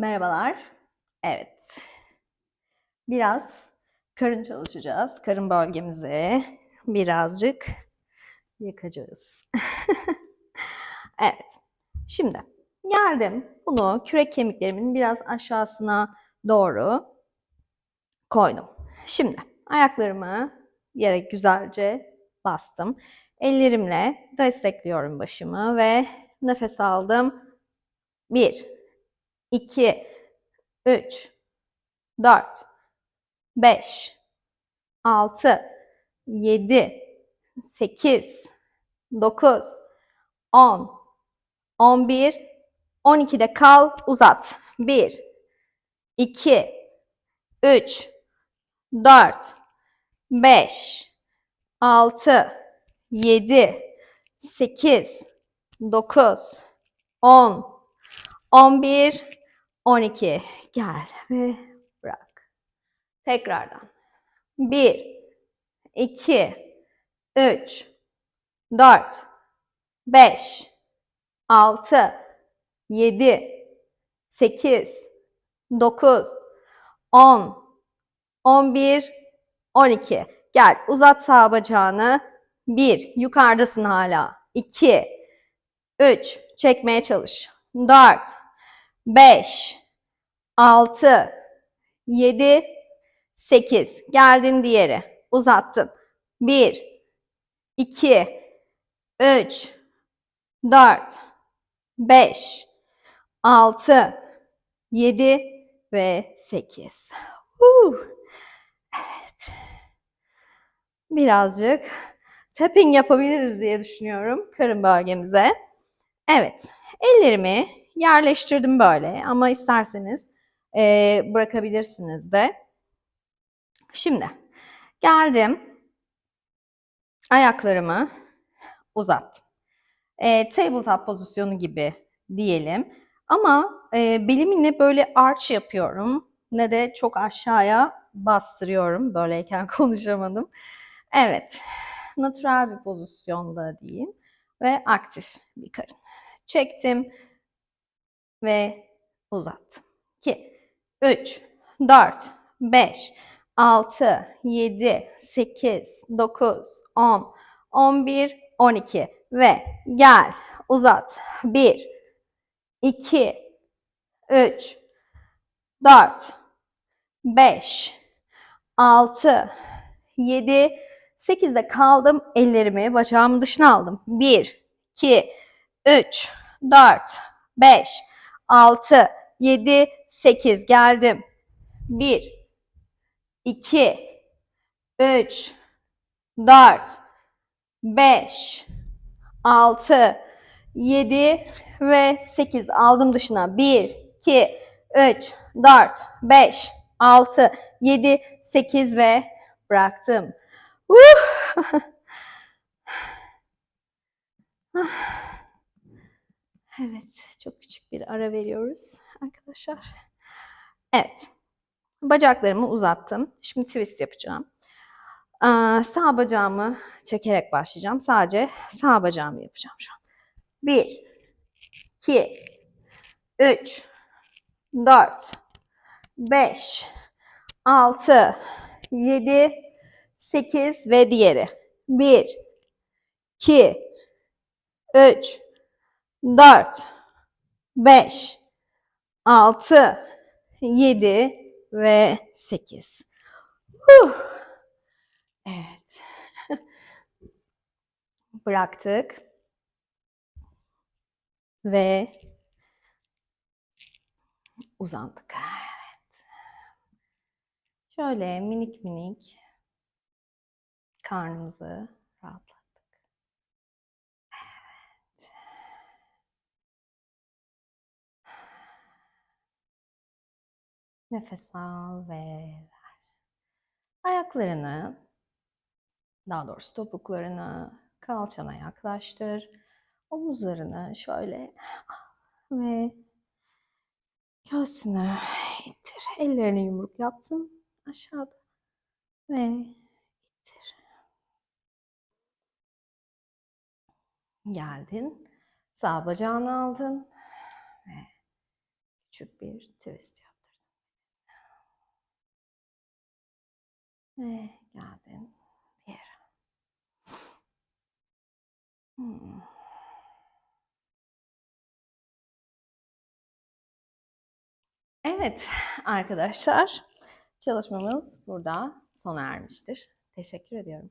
Merhabalar. Evet. Biraz karın çalışacağız. Karın bölgemizi birazcık yakacağız. evet. Şimdi geldim. Bunu kürek kemiklerimin biraz aşağısına doğru koydum. Şimdi ayaklarımı yere güzelce bastım. Ellerimle destekliyorum başımı ve nefes aldım. Bir, 2, 3, 4, 5, 6, 7, 8, 9, 10, 11, 12'de kal, uzat. 1, 2, 3, 4, 5, 6, 7, 8, 9, 10, 11, 12. Gel ve bırak. Tekrardan. 1, 2, 3, 4, 5, 6, 7, 8, 9, 10, 11, 12. Gel uzat sağ bacağını. 1, yukarıdasın hala. 2, 3, çekmeye çalış. 4, 5, 6, 7, 8. Geldin diğeri. Uzattın. 1, 2, 3, 4, 5, 6, 7 ve 8. Huh. Evet. Birazcık tapping yapabiliriz diye düşünüyorum karın bölgemize. Evet. Ellerimi yerleştirdim böyle ama isterseniz e, bırakabilirsiniz de. Şimdi geldim. Ayaklarımı uzattım. E, tabletop pozisyonu gibi diyelim. Ama e, belimi ne böyle arch yapıyorum ne de çok aşağıya bastırıyorum. Böyleyken konuşamadım. Evet. Natural bir pozisyonda diyeyim. Ve aktif bir karın. Çektim ve uzattım. 2, 3, 4, 5, 6, 7, 8, 9, 10, 11, 12 ve gel uzat. 1, 2, 3, 4, 5, 6, 7, 8'de kaldım. Ellerimi bacağımın dışına aldım. 1, 2, 3, 4, 5, 6, 7, 8 geldim. 1, 2, 3, 4, 5, 6, 7 ve 8 aldım dışına. 1, 2, 3, 4, 5, 6, 7, 8 ve bıraktım. Uh! Evet, çok küçük bir ara veriyoruz arkadaşlar. Evet, bacaklarımı uzattım. Şimdi twist yapacağım. Aa, sağ bacağımı çekerek başlayacağım. Sadece sağ bacağımı yapacağım şu an. 1, 2, 3, 4, 5, 6, 7, 8 ve diğeri. 1, 2, 3, 4, 5, 6, 7 ve 8. Huh. Evet. Bıraktık. Ve uzandık. Evet. Şöyle minik minik karnımızı rahatlattık. Nefes al ve ver. Ayaklarını, daha doğrusu topuklarını kalçana yaklaştır. Omuzlarını şöyle ve göğsünü ittir. Ellerini yumruk yaptın aşağıda ve ittir. Geldin. Sağ bacağını aldın ve küçük bir twist yaptırdım. Ve geldin bir yere. Hmm. Evet arkadaşlar çalışmamız burada sona ermiştir. Teşekkür ediyorum.